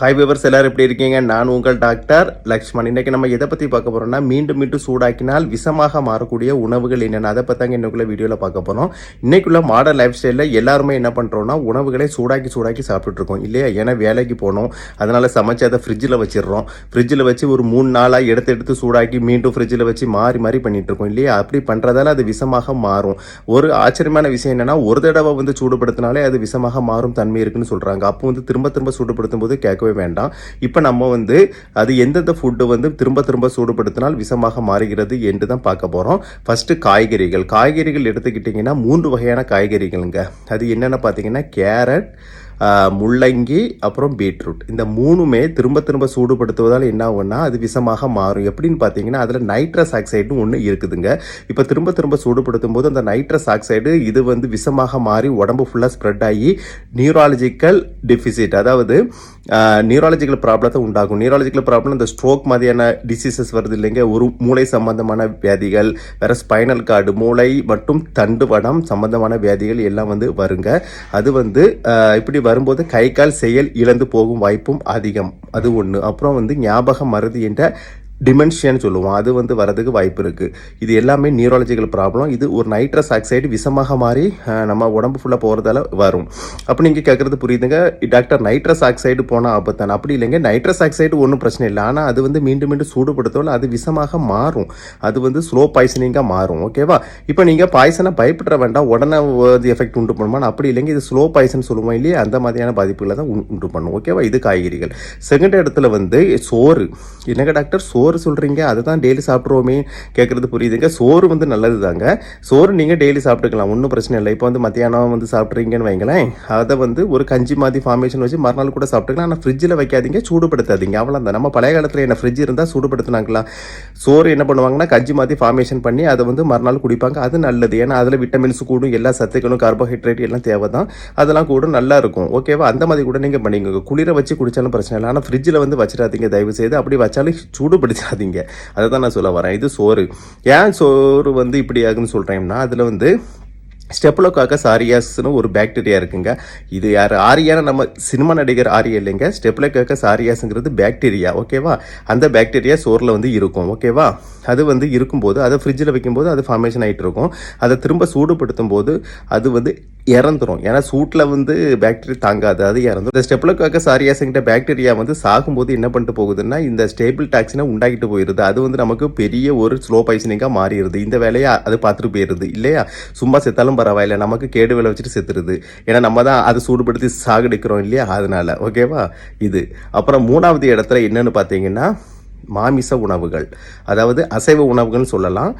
Hi viewers எல்லாரும் எப்படி இருக்கீங்க? நான் உங்கள் டாக்டர் லக்ஷ்மண். இன்னைக்கு நம்ம எதை பற்றி பார்க்க போகிறோம்னா மீண்டும் மீண்டும் சூடாக்கினால் விஷமாக மாறக்கூடிய உணவுகள் என்னென்ன? அதை பத்தாங்க இன்னைக்குள்ள வீடியோவில் பார்க்க போகிறோம் இன்னைக்குள்ள மாடர்ன் லைஃப் ஸ்டைலில் எல்லாருமே என்ன பண்ணுறோம்னா உணவுகளை சூடாக்கி சூடாக்கி சாப்பிட்டுருக்கோம் இல்லையா? ஏன்னா வேலைக்கு போகணும் அதனால் சமைச்சு அதை ஃப்ரிட்ஜில் வச்சிடுறோம். ஃப்ரிட்ஜில் வச்சு ஒரு மூணு நாளாக எடுத்து எடுத்து சூடாக்கி மீண்டும் ஃப்ரிட்ஜில் வச்சு மாறி மாறி பண்ணிட்டு இருக்கோம் இல்லையா? அப்படி பண்ணுறதால அது விஷமாக மாறும். ஒரு ஆச்சரியமான விஷயம் என்னென்னா ஒரு தடவை வந்து சூடுபடுத்தினாலே அது விஷமாக மாறும் தன்மை இருக்குன்னு சொல்கிறாங்க அப்போ வந்து திரும்ப திரும்ப சூடுபடுத்தும் போது கேட்கவே வேண்டாம். இப்போ நம்ம வந்து அது எந்தெந்த ஃபுட்டு வந்து திரும்ப திரும்ப சூடுபடுத்தினால் விஷமாக மாறுகிறது என்று தான் பார்க்க போகிறோம் ஃபஸ்ட்டு காய்கறிகள். காய்கறிகள் எடுத்துக்கிட்டிங்கன்னா மூன்று வகையான காய்கறிகளுங்க. அது என்னென்ன பார்த்தீங்கன்னா கேரட் முள்ளங்கி அப்புறம் பீட்ரூட். இந்த மூணுமே திரும்ப திரும்ப சூடுபடுத்துவதால் என்ன ஆகும்னா அது விஷமாக மாறும். எப்படின்னு பார்த்தீங்கன்னா அதில் நைட்ரஸ் ஆக்சைடு ஒன்று இருக்குதுங்க. இப்போ திரும்ப திரும்ப சூடுபடுத்தும் போது அந்த நைட்ரஸ் ஆக்சைடு இது வந்து விஷமாக மாறி உடம்பு ஃபுல்லாக ஸ்ப்ரெட் ஆகி நியூராலஜிக்கல் டெஃபிசிட் அதாவது நியூராலஜிக்கல் ப்ராப்ளத்தை உண்டாகும். நியூராலஜிக்கல் ப்ராப்ளம் இந்த ஸ்ட்ரோக் மாதிரியான டிசீசஸ் வருது இல்லைங்க. ஒரு மூளை சம்பந்தமான வியாதிகள் வேற ஸ்பைனல் கார்டு மூளை மற்றும் தண்டுவடம் சம்பந்தமான வியாதிகள் எல்லாம் வந்து வருங்க. அது வந்து இப்படி வரும்போது கை கால் செயல் இழந்து போகும் வாய்ப்பும் அதிகம். அது ஒன்று அப்புறம் வந்து ஞாபக மருதி என்ற டிமென்ஷியான்னு சொல்லுவோம். அது வந்து வரதுக்கு வாய்ப்பு இருக்குது இது எல்லாமே நியூராலஜிக்கல் ப்ராப்ளம் இது ஒரு நைட்ரஸ் ஆக்சைடு விஷமாக மாறி நம்ம உடம்பு ஃபுல்லாக போகிறதால வரும். அப்போ நீங்கள் கேட்குறது புரியுதுங்க? டாக்டர் நைட்ரஸ் ஆக்சைடு போனால் ஆபத்தான. அப்படி இல்லைங்க. நைட்ரஸ் ஆக்சைடு ஒன்றும் பிரச்சனை இல்லை. ஆனால் அது வந்து மீண்டும் மீண்டும் சூடுபடுத்தல அது விஷமாக மாறும். அது வந்து ஸ்லோ பாய்சனிங்காக மாறும். ஓகேவா இப்போ நீங்கள் பாய்சனை பயப்பட வேண்டாம். உடனே எஃபெக்ட் உண்டு பண்ணுமா அப்படி இல்லைங்க. இது ஸ்லோ பாய்சன் சொல்லுவோம் இல்லையே? அந்த மாதிரியான பாதிப்புகளை தான் உண்டு பண்ணும். ஓகேவா இது காய்கறிகள். செகண்ட் இடத்துல வந்து சோறு. என்னங்க டாக்டர் சோறு சொல்கிறீங்க அதை தான் டெய்லி சாப்பிட்ருவோமே கேட்குறது புரியுதுங்க. சோறு வந்து நல்லது தாங்க சோறு நீங்கள் டெய்லி சாப்பிட்டுக்கலாம் ஒன்றும் பிரச்சனை இல்லை. இப்போ வந்து மத்தியானம் வந்து சாப்பிட்றீங்கன்னு வைங்களேன் அதை வந்து ஒரு கஞ்சி மாதிரி ஃபார்மேஷன் வச்சு மறுநாள் கூட சாப்பிட்டுக்கலாம். ஆனால் ஃப்ரிட்ஜில் வைக்காதீங்க சூடுபடுத்தாதீங்க. அவ்வளோதான் நம்ம பழைய காலத்தில் என்ன ஃப்ரிட்ஜ் இருந்தால் சூடுபடுத்தினாங்களா சோறு என்ன பண்ணுவாங்கன்னா கஞ்சி மாதிரி ஃபார்மேஷன் பண்ணி அதை வந்து மறுநாள் குடிப்பாங்க. அது நல்லது. ஏன்னா அதில் விட்டமின்ஸ் கூடும் எல்லா சத்துக்களும் கார்போஹைட்ரேட் எல்லாம் தேவை தான் அதெல்லாம் கூட நல்லா இருக்கும். ஓகேவா அந்த மாதிரி கூட நீங்கள் பண்ணிக்கோங்க. குளிர வச்சு குடிச்சாலும் பிரச்சனை இல்லை. ஆனால் ஃப்ரிட்ஜில் வந்து வச்சிடாதீங்க. தயவு செய்து அப்படி வச்சாலும் சூடுபடுத்தாதீங்க அதை தான் நான் சொல்ல வரேன். இது சோறு. ஏன் சோறு வந்து இப்படி ஆகுன்னு சொல்கிறேன்னா அதில் வந்து ஸ்டெப்லோகாக்கஸ் சாரியாஸ்னு ஒரு பாக்டீரியா இருக்குங்க. இது யார்? ஆரியான நம்ம சினிமா நடிகர் ஆரியா இல்லைங்க. ஸ்டெப்லோகாக்கஸ் சாரியாஸுங்கிறது பாக்டீரியா ஓகேவா? அந்த பாக்டீரியா சோறில் வந்து இருக்கும் ஓகேவா? அது வந்து இருக்கும்போது அதை ஃப்ரிட்ஜில் வைக்கும்போது அது ஃபார்மேஷன் ஆகிட்டு இருக்கும். அதை திரும்ப சூடுபடுத்தும் போது அது வந்து இறந்துரும். ஏன்னா சூட்டில் வந்து பாக்டீரியா தாங்காது. அது இறந்துரும். இந்த ஸ்டெப்லோகாக்கஸ் சாரியாசங்கிட்ட பாக்டீரியா வந்து சாகும்போது என்ன பண்ணிட்டு போகுதுன்னா இந்த ஸ்டேபிள் டாக்ஸினை உண்டாக்கிட்டு போயிடுது அது வந்து நமக்கு பெரிய ஒரு ஸ்லோ பாய்சனிங்காக மாறிடுது இந்த வேலையை அது பார்த்துட்டு போயிடுது இல்லையா? சும்மா செத்தாலும் பரவாயில்ல. நமக்கு கேடு விளை வச்சுட்டு செத்துருது. ஏன்னா நம்ம தான் அதை சூடுபடுத்தி சாகடிக்கிறோம் இல்லையா? அதனால. ஓகேவா இது. அப்புறம் மூணாவது இடத்துல என்னன்னு பார்த்தீங்கன்னா மாமிச உணவுகள். அதாவது அசைவ உணவுகள்னு சொல்லலாம்.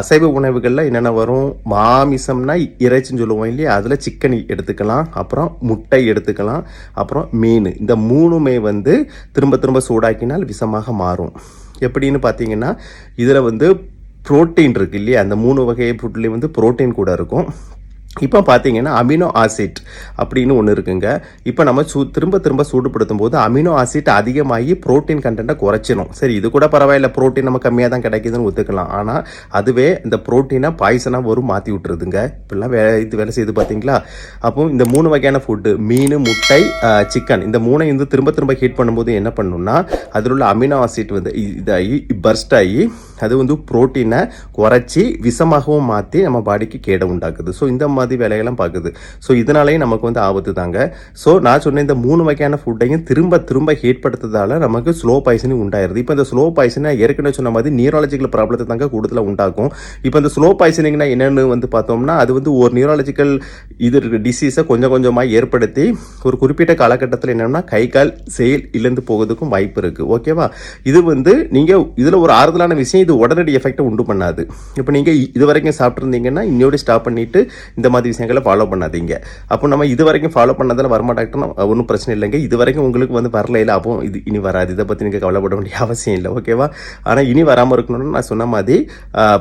அசைவ உணவுகளில் என்னென்ன வரும்? மாமிசம்னா இறைச்சின்னு சொல்லுவோம் இல்லையா? அதில் சிக்கன் எடுத்துக்கலாம். அப்புறம் முட்டை எடுத்துக்கலாம். அப்புறம் மீன். இந்த மூணுமே வந்து திரும்ப திரும்ப சூடாக்கினால் விஷமாக மாறும். எப்படின்னு பார்த்தீங்கன்னா இதில் வந்து புரோட்டீன் இருக்கு இல்லையா? அந்த மூணு வகை ஃபுட்லேயும் வந்து புரோட்டீன் கூட இருக்கும். இப்போ பார்த்தீங்கன்னா அமினோ ஆசிட் அப்படின்னு ஒன்று இருக்குங்க. இப்போ நம்ம சூ திரும்ப திரும்ப சூடுபடுத்தும் போது அமினோ ஆசிட் அதிகமாகி ப்ரோட்டீன் கண்டென்ட்டை குறைச்சிடும் சரி இது கூட பரவாயில்ல ப்ரோட்டீன் நம்ம கம்மியாக தான் கிடைக்குதுன்னு ஒத்துக்கலாம். ஆனால் அதுவே இந்த புரோட்டீனை பாய்சனாக வரும் மாற்றி விட்டுருதுங்க. இப்படிலாம் வே இது வேலை செய்து பார்த்தீங்களா அப்போ இந்த மூணு வகையான ஃபுட்டு மீன் முட்டை சிக்கன் இந்த மூணை வந்து திரும்ப திரும்ப ஹீட் பண்ணும்போது என்ன பண்ணணும்னா அதில் உள்ள அமினோ ஆசிட் வந்து இதாகி பர்ஸ்ட் ஆகி அது வந்து புரோட்டீனை குறைச்சி விஷமாகவும் மாற்றி நம்ம பாடிக்கு கேடை உண்டாக்குது. ஸோ இந்த மாதிரி வேலையெல்லாம் பார்க்குது ஸோ இதனாலேயே நமக்கு வந்து ஆபத்து தாங்க. ஸோ நான் சொன்ன இந்த மூணு வகையான ஃபுட்டையும் திரும்ப திரும்ப ஹீட் படுத்துறதால நமக்கு ஸ்லோ பாய்சனிங் உண்டாயிருது. இப்போ இந்த ஸ்லோ பாய்சனை ஏற்கனவே சொன்ன மாதிரி நியூராலஜிக்கல் ப்ராப்ளத்தை தாங்க கூடுதலாக உண்டாக்கும். இப்போ இந்த ஸ்லோ பாய்சனிங்னா என்னென்னு வந்து பார்த்தோம்னா அது வந்து ஒரு நியூராலஜிக்கல் இது டிசீஸை கொஞ்சம் கொஞ்சமாக ஏற்படுத்தி ஒரு குறிப்பிட்ட காலகட்டத்தில் என்னென்னா கை கால் செயல் இழந்து போகிறதுக்கும் வாய்ப்பு இருக்குது ஓகேவா இது வந்து நீங்கள் இதில் ஒரு ஆறுதலான விஷயம் இது உடனடி எஃபெக்டை உண்டு பண்ணாது. இப்போ நீங்கள் இது வரைக்கும் சாப்பிட்ருந்தீங்கன்னா இன்னோடு ஸ்டாப் பண்ணிட்டு இந்த மாதிரி விஷயங்களை ஃபாலோ பண்ணாதீங்க. அப்போ நம்ம இது வரைக்கும் ஃபாலோ பண்ணதால் வரமாட்டாங்கன்னா ஒன்றும் பிரச்சனை இல்லைங்க. இது வரைக்கும் உங்களுக்கு வந்து வரல இல்லை அப்போ இது இனி வராது. இதை பற்றி நீங்கள் கவலைப்பட வேண்டிய அவசியம் இல்லை ஓகேவா ஆனால் இனி வராமல் இருக்கணும்னு நான் சொன்ன மாதிரி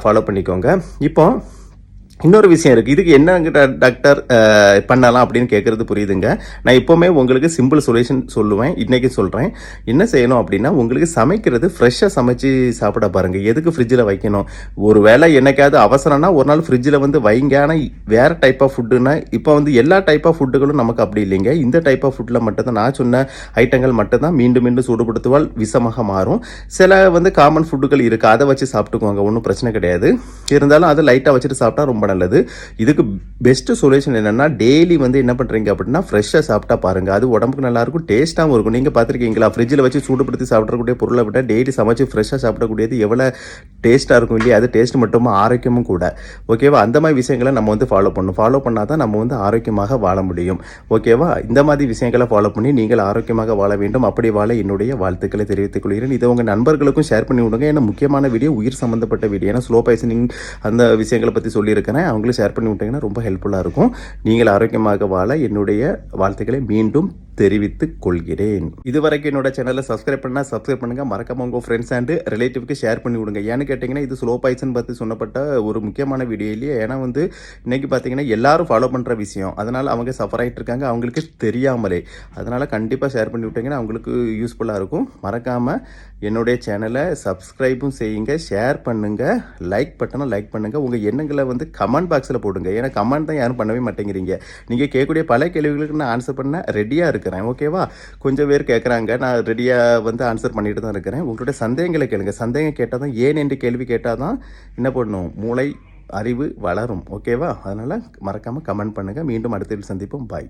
ஃபாலோ பண்ணிக்கோங்க. இப்போ இன்னொரு விஷயம் இருக்குது இதுக்கு என்னங்கிட்ட டாக்டர் பண்ணலாம் அப்படின்னு கேட்குறது புரியுதுங்க. நான் எப்போவுமே உங்களுக்கு சிம்பிள் சொல்யூஷன் சொல்லுவேன். இன்றைக்கி சொல்கிறேன் என்ன செய்யணும் அப்படின்னா உங்களுக்கு சமைக்கிறது ஃப்ரெஷ்ஷாக சமைச்சு சாப்பிட பாருங்கள் எதுக்கு ஃப்ரிட்ஜில் வைக்கணும்? ஒரு வேளை என்னைக்காவது அவசரம்னா ஒரு நாள் ஃப்ரிட்ஜில் வந்து வைங்க. ஆனால் வேறு டைப் ஆஃப் ஃபுட்டுன்னா இப்போ வந்து எல்லா டைப் ஆஃப் ஃபுட்டுகளும் நமக்கு அப்படி இல்லைங்க. இந்த டைப் ஆஃப் ஃபுட்டில் மட்டும்தான் நான் சொன்ன ஐட்டங்கள் மட்டும்தான் மீண்டும் மீண்டும் சூடுபடுத்துவால் விஷமாக மாறும். சில வந்து காமன் ஃபுட்டுகள் இருக்குது அதை வச்சு சாப்பிட்டுக்குவாங்க ஒன்றும் பிரச்சனை கிடையாது. இருந்தாலும் அதை லைட்டாக வச்சுட்டு சாப்பிட்டா ரொம்ப நல்லது. இதுக்கு பெஸ்ட் சொல்யூஷன் என்னன்னா டெய்லி வந்து என்ன பண்ணுறீங்க அப்படின்னா ஃப்ரெஷ்ஷாக சாப்பிட்டா பாருங்க. அது உடம்புக்கு நல்லா இருக்கும் டேஸ்ட்டாகவும் இருக்கும். நீங்கள் பார்த்துருக்கீங்களா ஃப்ரிட்ஜில் வச்சு சூடுபடுத்தி சாப்பிடக்கூடிய பொருளை விட டெய்லி சமைச்சு ஃப்ரெஷ்ஷாக சாப்பிடக்கூடியது எவ்வளோ டேஸ்ட்டாக இருக்கும் இல்லையா? அது டேஸ்ட் மட்டுமா ஆரோக்கியமும் கூட. ஓகேவா அந்த மாதிரி விஷயங்களை நம்ம வந்து ஃபாலோ பண்ணணும். ஃபாலோ பண்ணால் தான் நம்ம வந்து ஆரோக்கியமாக வாழ முடியும். ஓகேவா இந்த மாதிரி விஷயங்களை ஃபாலோ பண்ணி நீங்கள் ஆரோக்கியமாக வாழ வேண்டும். அப்படி வாழ என்னுடைய வாழ்த்துக்களை தெரிவித்துக் கொள்கிறேன். இதை உங்கள் நண்பர்களுக்கும் ஷேர் பண்ணி விடுங்க. ஏன்னா முக்கியமான வீடியோ உயிர் சம்மந்தப்பட்ட வீடியோ ஏன்னா ஸ்லோ பாய்சனிங் அந்த விஷயங்களை பற்றி சொல்லியிருக்கிறேன் அவங்களும் ஷேர் பண்ணி விட்டீங்கன்னா ரொம்ப ஹெல்ப்ஃபுல்லாக இருக்கும். நீங்கள் ஆரோக்கியமாக வாழ என்னுடைய வாழ்த்துக்களை மீண்டும் தெரிவித்துக் கொள்கிறேன். இதுவரைக்கும் என்னோட சேனலை சப்ஸ்கிரைப் பண்ணால் சப்ஸ்கிரைப் பண்ணுங்க. மறக்காம உங்கள் ஃப்ரெண்ட்ஸ் அண்ட் ரிலேட்டிவ்க்கு ஷேர் பண்ணி விடுங்க. ஏன்னு கேட்டிங்கன்னா இது ஸ்லோ பாய்சன் பற்றி சொன்னப்பட்ட ஒரு முக்கியமான வீடியோ இல்லையே ஏன்னா வந்து இன்னைக்கு பார்த்தீங்கன்னா எல்லாரும் ஃபாலோ பண்ணுற விஷயம். அதனால் அவங்க சஃபர் ஆகிட்டு இருக்காங்க. அவங்களுக்கு தெரியாமலே. அதனால் கண்டிப்பாக ஷேர் பண்ணி விட்டிங்கன்னா அவங்களுக்கு யூஸ்ஃபுல்லாக இருக்கும். மறக்காமல் என்னுடைய சேனலை சப்ஸ்கிரைபும் செய்யுங்க. ஷேர் பண்ணுங்கள் லைக் பட்டனை லைக் பண்ணுங்கள் உங்கள் எண்ணங்களை வந்து கமெண்ட் பாக்ஸில் போடுங்க. ஏன்னா கமெண்ட் தான் யாரும் பண்ணவே மாட்டேங்கிறீங்க. நீங்கள் கேட்கக்கூடிய பல கேள்விகளுக்கு நான் ஆன்சர் பண்ண ரெடியாக இருக்கிறேன் ஓகேவா கொஞ்சம் பேர் கேட்குறாங்க நான் ரெடியாக வந்து ஆன்சர் பண்ணிட்டு தான் இருக்கிறேன். உங்களுடைய சந்தேகங்களை கேளுங்க. சந்தேகம் கேட்டால் தான் ஏன் என்று கேள்வி கேட்டால் தான் என்ன பண்ணணும் மூளை அறிவு வளரும் ஓகேவா அதனால் மறக்காமல் கமெண்ட் பண்ணுங்கள் மீண்டும் அடுத்த சந்திப்போம். பாய்